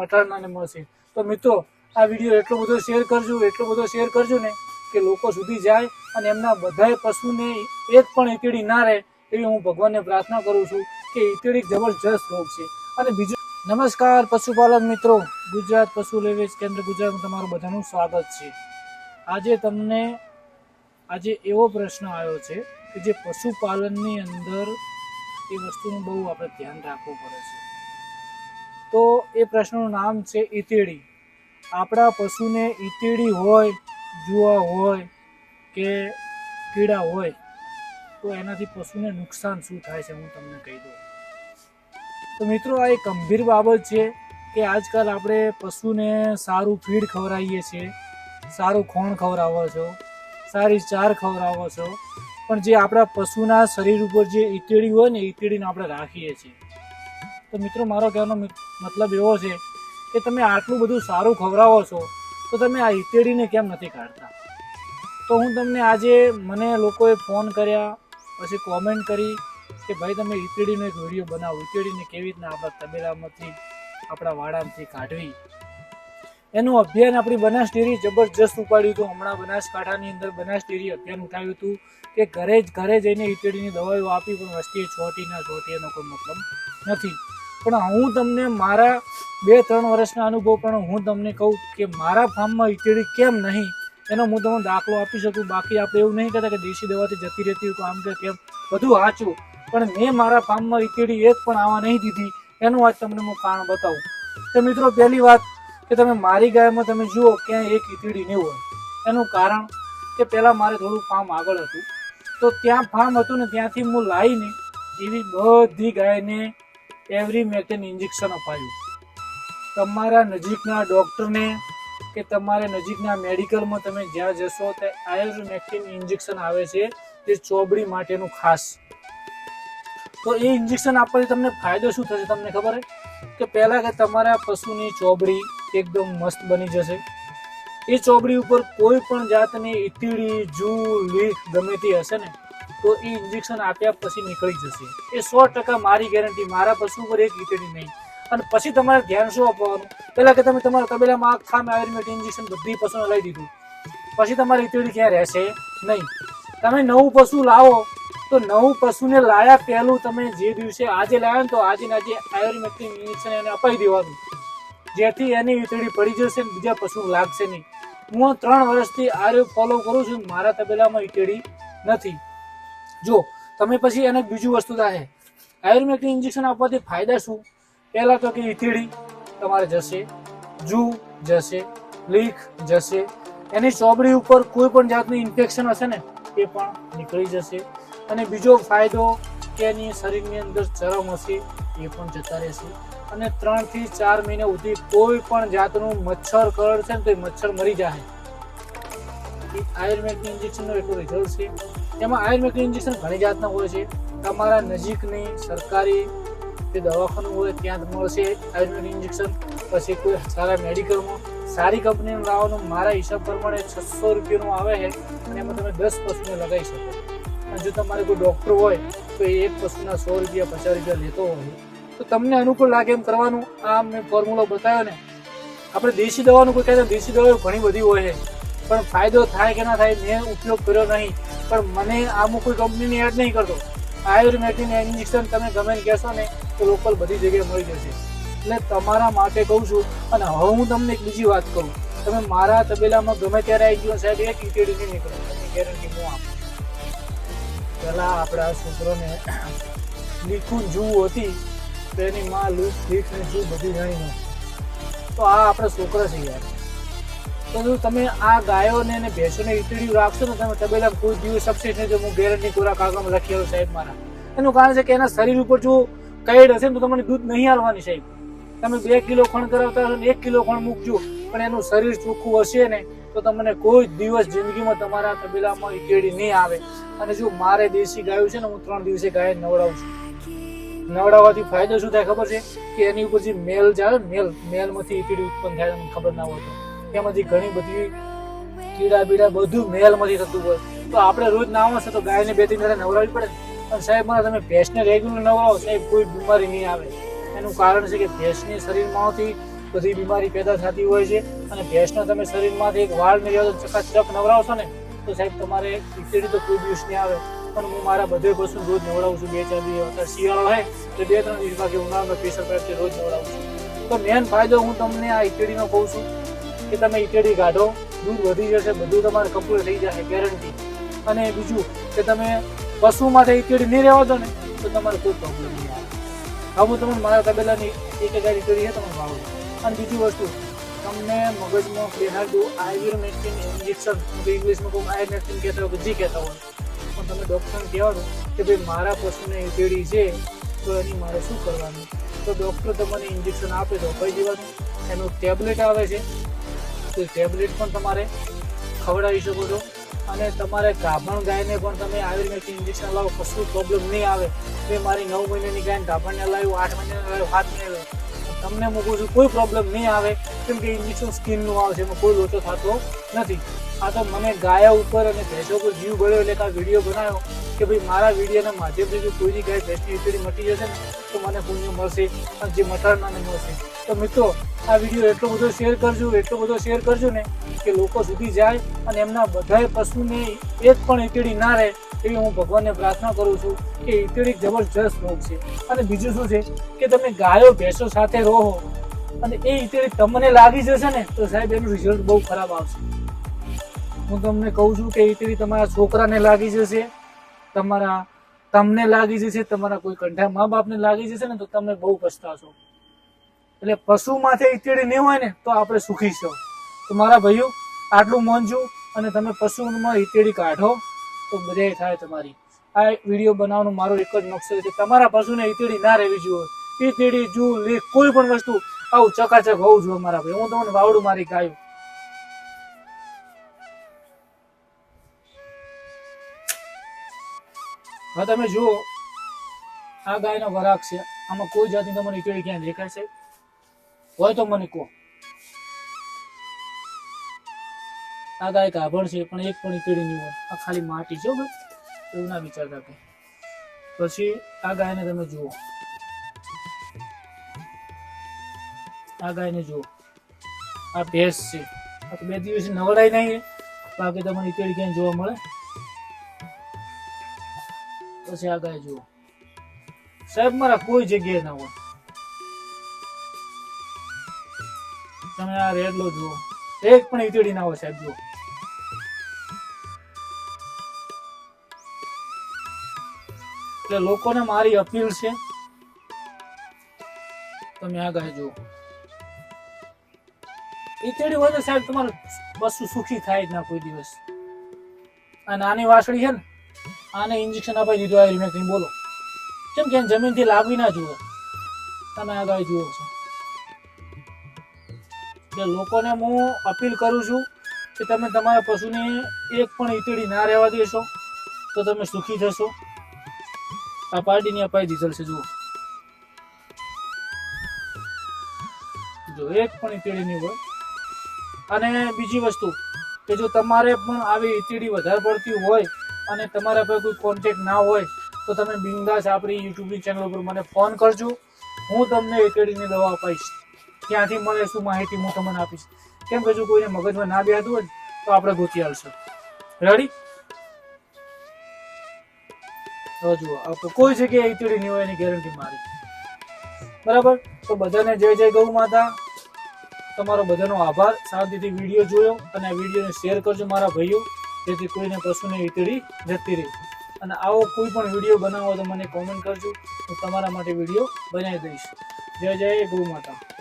મટાડનાને મળશે. તો મિત્રો, આ વીડિયો એટલો બધો શેર કરજો, એટલો બધો શેર કરજો ને કે લોકો સુધી જાય અને એમના બધાય પશુને એક પણ ઈતેડી ના રહે એવી હું ભગવાનને પ્રાર્થના કરું છું કે ઈતેડી જબરજસ્ત રોગ છે. અને બીજું, નમસ્કાર પશુપાલક મિત્રો. ગુજરાત પશુ લેવેજ કેન્દ્ર ગુજરાતમાં તમારું બધાનું સ્વાગત છે. આજે તમને, આજે એવો પ્રશ્ન આવ્યો છે કે જે પશુપાલનની અંદર એ વસ્તુનું બહુ આપણે ધ્યાન રાખવું પડે છે. તો એ પ્રશ્નનું નામ છે ઈતેડી. આપણા પશુને ઈતેડી હોય, જુઆ હોય કે કીડા હોય, તો એનાથી પશુને નુકસાન શું થાય છે હું તમને કહી દઉં. તો મિત્રો આ એક ગંભીર બાબત છે કે આજકાલ આપણે પશુને સારું ફીડ ખવડાવીએ છીએ, સારું ખોણ ખવડાવો છો, સારી ચાર ખવડાવો છો, પણ જે આપણા પશુના શરીર ઉપર જે ઈતેડી હોય ને ઈતેડીને આપણે રાખીએ છીએ તો મિત્રો, મારો કહેવાનો મિત- મતલબ એવો છે કે તમે આટલું બધું સારું ખવડાવો છો, તો તમે આ ઈતેડીને કેમ નથી કાઢતા? તો હું તમને આજે મને લોકોએ ફોન કર્યા, પછી કોમેન્ટ કરી કે ભાઈ, તમે ઈતેડીનો એક વીડિયો બનાવો. ઈતેડીને કેવી રીતના આપણા તબેલામાંથી, આપણા વાડામાંથી કાઢવી? એનું અભિયાન આપણી બનાસ ડેરી જબરજસ્ત ઉપાડ્યું હતું. હમણાં બનાસકાંઠાની અંદર બનાસ ડેરી અભિયાન ઉઠાવ્યું હતું કે ઘરે જ, ઘરે જઈને ઈતેડીની દવાઈઓ આપી પણ વસ્તીએ છોટી ના છોટી એનો કોઈ મતલબ નથી. પણ હું તમને મારા બે, ત્રણ વર્ષના અનુભવ પણ હું તમને કહું કે મારા ફાર્મમાં ઈતેડી કેમ નહીં, એનો હું તમને દાખલો આપી શકું. બાકી આપણે એવું નહીં કહેતા કે દેશી દવાથી જતી રહેતી તો આમ કે કેમ. બધું સાચું. પણ મેં મારા ફાર્મમાં ઈતેડી એક પણ આવા નહીં દીધી, એનું આજ તમને હું કારણ બતાવું. તો મિત્રો, પહેલી વાત કે તમે મારી ગાયમાં તમે જુઓ ક્યાંય એક ઈટીડી નહીં હોય. એનું કારણ કે પહેલાં મારે થોડું ફાર્મ આગળ હતું. તો ત્યાં ફાર્મ હતું ને ત્યાંથી હું લાવીને એવી બધી ગાયને એવરી મેકેન ઇન્જેક્શન અપાયું. તમારા નજીકના ડૉક્ટરને કે તમારે નજીકના મેડિકલમાં તમે જ્યાં જશો ત્યાં આયુર્મેક્ટિન ઇન્જેક્શન આવે છે જે ચોબડી માટેનું ખાસ. તો એ ઇન્જેક્શન આપવાથી તમને ફાયદો શું થશે તમને ખબર કે પહેલાં કે તમારા પશુની ચોબડી એકદમ મસ્ત બની જશે. એ ચોબડી ઉપર કોઈ પણ જાતની ઈતીડી જૂ લીક ગમે તે હશે ને તો એ ઇન્જેક્શન આપ્યા પછી નીકળી જશે. એ સો ટકા મારી ગેરંટી મારા પશુ પર એક ઈતીડી નહીં. અને પછી તમારે ધ્યાન શું આપવાનું? પહેલાં કે તમે તમારા તબેલામાં આખા આયુર્વેદ ઇન્જેક્શન બધી પશુને લઈ દીધું. પછી તમારી ઈતીડી ક્યાં રહેશે? નહીં. તમે નવું પશુ લાવો, તો નવું પશુને લાયા પહેલું તમે જે દિવસે આજે લાવ્યા તો આજે આજે આયુર્વેદિક ઇન્જેક્શન એને અપાઈ દેવાનું. જેથી એની વીતળી પડી જશે બીજા પશુ લાગશે નહીં. હું ત્રણ વર્ષથી આયુર્વેદ ફોલો કરું છું મારા તબેલામાં ઈટેડી નથી. જો, તમે પછી એને બીજું વસ્તુ થાય આયુર્વેદિક ઇન્જેક્શન આપવાથી ફાયદા શું? પહેલાં તો કે ઈથેડી તમારે જશે, જૂ જશે લીક જશે, એની ચોબડી ઉપર કોઈ પણ જાતનું ઇન્ફેક્શન હશે ને, એ પણ નીકળી જશે. અને બીજો ફાયદો કે એની શરીરની અંદર ચરમ હશે, એ પણ જતા રહેશે. અને ત્રણથી ચાર મહિના સુધી કોઈ પણ જાતનું મચ્છર કરડશે ને, તો એ મચ્છર મરી જાય આયુર્વેદિક ઇન્જેક્શનનો એટલું રિઝલ્ટ છે. એમાં આયુર્વેદિક ઇન્જેક્શન ઘણી જાતના હોય છે. તમારા નજીકની સરકારી જે દવાખાનું હોય ત્યાં મળશે આયુર્વેદિક ઇન્જેક્શન પછી કોઈ સારા મેડિકલમાં, સારી કંપનીનું લાવવાનું મારા હિસાબ પ્રમાણે છસો રૂપિયાનું આવે છે અને એમાં તમે દસ પશુને લગાવી શકો. અને જો તમારે કોઈ ડૉક્ટર હોય, તો એ એક પશુના સો રૂપિયા, પચાસ રૂપિયા લેતો હોય. તો તમને અનુકૂળ લાગે એમ કરવાનું, આ મેં ફોર્મ્યુલો બતાવ્યો ને. આપણે દેશી દવાનું કોઈ કહેતા દેશી દવાઓ ઘણી બધી હોય છે. પણ ફાયદો થાય કે ના થાય, મેં ઉપયોગ કર્યો નહીં. પણ મને આમાં કોઈ કંપનીની એડ નહીં કરતો. આયુર્વેદિક ઇન્જેક્શન તમે ગમે કહેશો ને, તો લોકલ બધી જગ્યાએ મળી જશે. એટલે તમારા માટે કહું છું, અને હવે હું તમને એક બીજી વાત કહું. તમે મારા તબેલામાં ગમે ત્યારે આવી ગયો સાહેબ, એક ઈટેડી નહીં નીકળો. એની ગેરંટી હું આપું. પહેલાં આપણા છોકરોને લીખું જૂ હતી, તો એની માં લૂક લીક ને જૂ બધી જાણી તો આ આપણા છોકરા છે યાર. તો તમે આ ગાયોને અને ભેંસોને ઈતડી રાખશો ને, તમે તબેલા કોઈ દિવસ નહીં તો હું ગેરંટી કોરા કાગળમાં લખેલો સાહેબ મારા. એનું કારણ છે કે એના શરીર ઉપર જો કઈડ હશે ને, તો તમને દૂધ નહીં હાલવાની સાહેબ. તમે બે કિલો ખણ કરાવતા હશો ને, એક કિલો ખણ મૂકજો, પણ એનું શરીર ચોખ્ખું હશે ને, તો તમને કોઈ દિવસ જિંદગીમાં તમારા તબેલામાં ઈકેડી નહીં આવે. અને જો મારે દેશી ગાયું છે ને, હું ત્રણ દિવસે ગાય નવડાવું છું. નવડાવવાથી ફાયદો શું થાય ખબર છે? કે એની ઉપર જે મેલ જાય મેલ, મેલમાંથી ઈટીડી ઉત્પન્ન થાય, તમને ખબર ના હોય તો એમાંથી ઘણી બધી કીડા બીડા બધું મહેલમાંથી થતું હોય. તો આપણે રોજ નાવા છે તો ગાયને બે ત્રણ ઘરે નવરાવી પડે. પણ સાહેબ મને તમે ભેંસને રેગ્યુલર નવરાવો. સાહેબ, કોઈ બીમારી નહીં આવે. એનું કારણ છે કે ભેંસની શરીરમાંથી બધી બીમારી પેદા થતી હોય છે. અને ભેંસને તમે શરીરમાંથી એક વાળ રહ્યો તો ચકાચક નવરાવશો ને, તો સાહેબ, તમારે ઈચડી તો કોઈ દિવસ નહીં આવે. પણ હું મારા બધે પશુ રોજ નવડાવું છું. બે, ચાર દિવસ. અત્યારે શિયાળો હોય તો બે, ત્રણ દિવસ બાકી ઉનાળામાં પ્રેશર પડે રોજ નવડાવું છું. તો મેન ફાયદો હું તમને આ ઇચડીનો કહું છું. કે તમે ઈટડી કાઢો દૂધ વધી જશે, બધું તમારે કપૂર થઈ જશે ગેરંટી અને બીજું કે તમે પશુ માટે ઈટડી નહીં રહેવા દો ને, તો તમારે કોઈ પ્રોબ્લેમ નહીં આવે. હવે હું તમને મારા તબેલાની એક હજાર ઈટડી છે તમે વાવું અને બીજી વસ્તુ, તમને મગજમાં બેહાડું આયુર્વેદિક ઇન્જેક્શન ઇંગ્લિશમાં કોઈ આયુર્વેદિક કહેતા હોય જે કહેતા હોય. પણ તમે ડૉક્ટરને કહેવાનું કે ભાઈ, મારા પશુને ઈટડી છે, તો એની મારે શું કરવાનું? તો ડૉક્ટર તમને ઇન્જેક્શન આપે તો કઈ દેવાનું એનું ટેબ્લેટ આવે છે તો ટેબ્લેટ પણ તમારે ખવડાવી શકો છો. અને તમારે ગાભણ ગાયને પણ તમે આયુર્વેદિક ઇન્જેક્શન લાવો, કશું પ્રોબ્લેમ નહીં આવે. મેં મારી નવ મહિનાની ગાયને ગાભણને લાવ્યું, આઠ મહિનાને લાવ્યું, સાત મહિને લાવ્યું. તમને મૂકું છું, કોઈ પ્રોબ્લેમ નહીં આવે. કેમ કે ઇન્જેક્શન સ્કિનનું આવે છે, એમાં કોઈ લોચો થતો નથી. આ તો મને ગાયા ઉપર અને ભેંસો ઉપર જીવ ગળ્યો એટલે આ વીડિયો બનાવ્યો કે ભાઈ મારા વિડીયોના માધ્યમથી જો કોઈની ગાય ભેંસની વીજળી મટી જશે ને, તો મને પુણ્ય મળશે અને જે મટાડનાને મળશે. તો મિત્રો, આ વીડિયો એટલો બધો શેર કરજો, એટલો બધો શેર કરજો ને કે લોકો સુધી જાય અને એમના બધાય પશુને એક પણ ઈતડી ના રહે એવી હું ભગવાનને પ્રાર્થના કરું છું કે ઈતડી જબરજસ્ત રોગ છે. અને બીજું શું છે કે તમે ગાયો, ભેંસો સાથે રહો અને એ ઈતડી તમને લાગી જશે ને, તો સાહેબ એનું રિઝલ્ટ બહુ ખરાબ આવશે. હું તમને કહું છું કે ઈતડી તમારા છોકરાને લાગી જશે, તમારા, તમને લાગી જશે, તમારા કોઈ કંઠા મા બાપને લાગી જશે ને તો તમે બહુ પછતાશો એટલે પશુ માથે ઈતડી નહીં હોય ને તો આપણે સુખી છો. તો મારા ભાઈઓ, આટલું મોંજું અને તમે પશુમાં ઈતડી કાઢો તો બધાય થાય તમારી. આ વીડિયો બનાવવાનો મારો એક જ મકસદ છે. તમારા પશુને ઈતેડી ના રહેવી જોઈએ. ઈતેડી જુ લીક કોઈ પણ વસ્તુ આવું ચકાચક હોવું જોઈએ મારા ભાઈ. હું તમને વાવડું મારી ગાયું. હવે તમે જુઓ, આ ગાયનો વરાક છે. આમાં કોઈ જાતની તમને ઇટોળી ક્યાં દેખાય છે હોય તો મને કહો. આ ગાય ગાભણ છે, પણ એક પણ ઇટોળી નહીં હોય. આ ખાલી માટી છે ભાઈ. એવું ના વિચારતા કે પછી આ ગાયને તમે જુઓ. આ ગાયને જુઓ. આ ભેંસ છે. આ તો બે દિવસ નવડાય નહીં. બાકી તમને ઇટોળી ક્યાં જોવા મળે. પછી આગળ જુઓ. સાહેબ, મારા કોઈ જગ્યાએ ના હોય. તમે આ રેડલો જુઓ. એક પણ ઈતડી ના હોય, સાહેબ, જુઓ. એટલે લોકોને મારી અપીલ છે, તમે આગળ જુઓ. ઈતડી હોય તો સાહેબ, તમારું વસ્તુ સુખી થાય જ ના કોઈ દિવસ. આ નાની વાસળી છે ને આને ઇન્જેક્શન અપાઈ દીધું, આ રીમેક બોલો. કેમ કે જમીનથી લાગવી ના જુઓ તમે આ જુઓ છો. એટલે લોકોને હું અપીલ કરું છું કે તમે તમારા પશુને એક પણ ઈતડી ના રહેવા દેશો, તો તમે સુખી થશો. આ પાર્ટીની અપાઈ દીધેલ છે જુઓ. જો એક પણ ઈતડી નહીં હોય. અને બીજી વસ્તુ, કે જો તમારે પણ આવી ઈતડી વધારે પડતી હોય અને તમારા પર કોઈ કોન્ટેક્ટ ના હોય, તો તમે બિંદાસ આપણી યુટ્યુબની ચેનલ ઉપર મને ફોન કરજો. હું તમને એકેડીની દવા અપાઈશ. ત્યાંથી મને શું માહિતી હું તમને આપીશ. કેમ કે જો કોઈને મગજમાં ના બેહતું હોય તો આપણે ગોતી આવશું રેડી તો જુઓ આપણે કોઈ જગ્યાએ એકેડી નહીં હોય એની ગેરંટી મારી. બરાબર? તો બધાને જય જય ગૌ માતા. તમારો બધાનો આભાર. શાંતિથી વીડિયો જોયો અને આ વિડીયોને શેર કરજો મારા ભાઈઓ. જેથી કોઈને પશુને ઈતડી જતી રહી. અને આવો કોઈ પણ વીડિયો બનાવો તો મને કોમેન્ટ કરજો. હું તમારા માટે વીડિયો બનાવી દઈશ. જય જય ગૌ માતા.